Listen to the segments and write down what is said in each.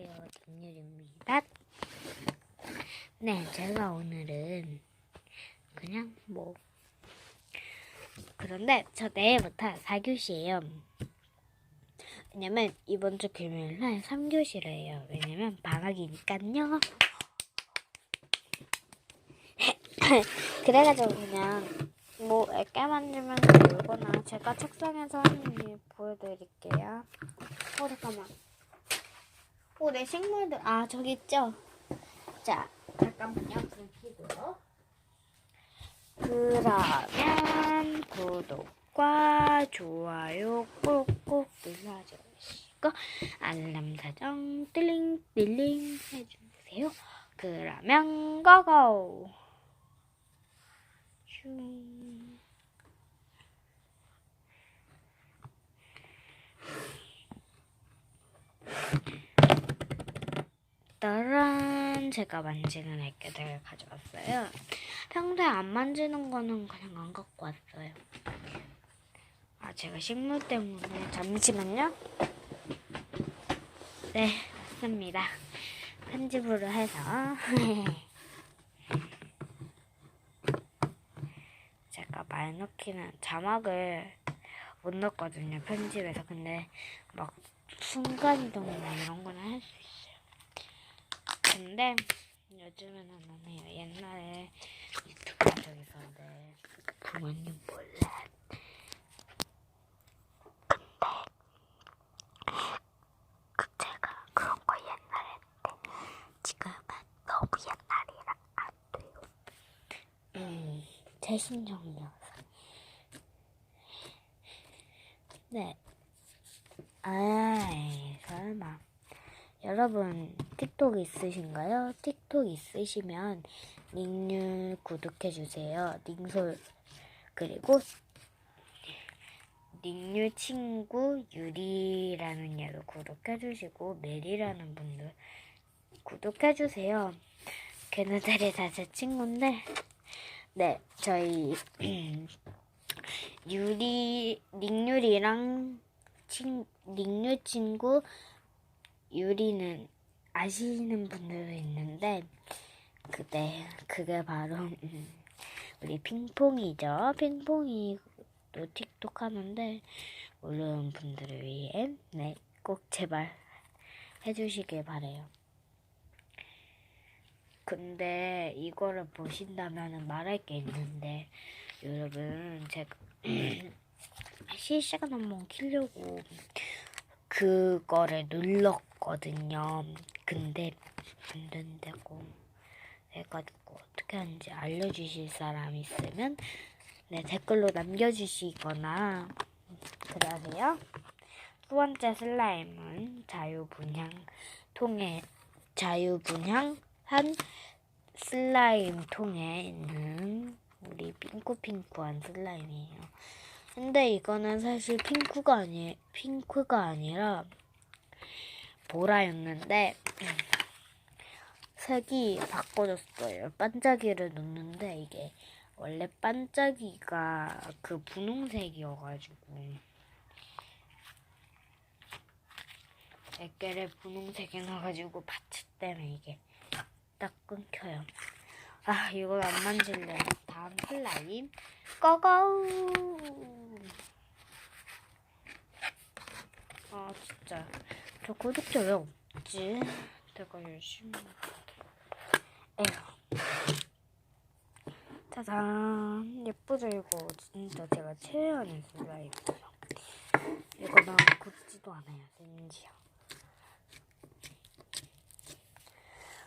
안녕하세요. 딩률입니다. 네, 제가 오늘은 그냥 뭐 그런데 저 내일부터 4교시예요. 왜냐면 이번 주 금요일 날 3교시를 해요. 왜냐면 방학이니까요. 그래가지고 그냥 뭐 애깨 만들면서 놀거나 제가 책상에서 하는 일 보여드릴게요. 어 잠깐만. 오, 내 식물들. 아, 저기 있죠? 자, 잠깐만요. 불 켜고요. 그러면 구독과 좋아요 꾹꾹 눌러주시고 알람 설정 뜰링 뜰링 해주세요. 그러면 고고! 슝. 제가 만지는 애기들 가져왔어요. 평소에 안 만지는 거는 그냥 안 갖고 왔어요. 아 제가 식물 때문에 잠시만요. 네 맞습니다. 편집으로 해서 제가 말 넣기는 자막을 못 넣거든요 편집에서 근데 막 순간이동 이런 거는 할 수 있어요. 근데 요즘에는 안 해요. 옛날에 유튜브 한적 있었는데 부모님 몰래. 근데 그 제가 그런 거 옛날에 했는데 지금은 너무 옛날이라 안 돼요. 음, 제 신청이어서. 네. 아이, 설마. 여러분 틱톡 있으신가요? 틱톡 있으시면 닉률 구독해주세요. 닉솔 그리고 닉률 친구 유리라는 얘도 구독해주시고 메리라는 분들 구독해주세요. 걔네들이 다 제 친구인데 네 저희 유리 닉률이랑 친 닉률 친구 유리는 아시는 분들도 있는데 그때 그게 바로 음, 우리 핑퐁이죠. 핑퐁이도 틱톡 하는데 모르는 분들을 위해 네 꼭 제발 해주시길 바래요. 근데 이거를 보신다면 말할 게 있는데 여러분 제가 실시간 한번 키려고 그거를 눌렀 거든요. 근데 안 된다고 해가지고 어떻게 하는지 알려주실 사람 있으면 네 댓글로 남겨주시거나 그러세요. 두 번째 슬라임은 자유분양 통에 자유분양한 슬라임 통에 있는 우리 핑크핑크한 슬라임이에요. 근데 이거는 사실 핑크가 아니 핑크가 아니라 보라였는데 색이 바꿔졌어요. 반짝이를 넣는데 이게 원래 반짝이가 그 분홍색이어가지고 애깨를 분홍색에 넣어가지고 바치 때문에 이게 딱 끊겨요. 아 이걸 안 만질래. 다음 슬라임 꺼고. 아 진짜 저 구독자 왜 없지? 내가 열심히. 에휴. 짜잔 예쁘죠 이거 진짜 제가 최애하는 슬라임이에요. 이거 나 굽지도 않아요 심지어.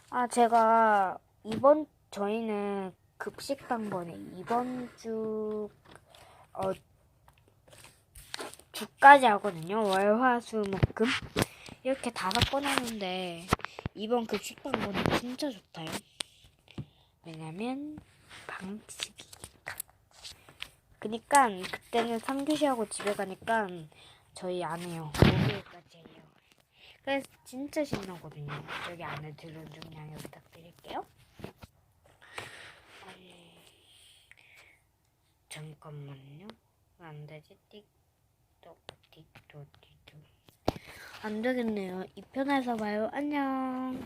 아 제가 이번 저희는 급식 당번에 이번 주 어, 주까지 하거든요. 월, 화, 수, 목, 금 이렇게 다섯 번 하는데 이번 급식 당번은 진짜 좋다요. 왜냐면 방식이니까. 그니까 그때는 3교시 하고 집에 가니까 저희 안 해요. 목요일까지 해요. 그래서 진짜 신나거든요. 여기 안에 들은 좀 양해 부탁드릴게요. 잠깐만요. 안 되지? 띡똑, 띡똑, 띡똑. 안 되겠네요. 2편에서 봐요. 안녕.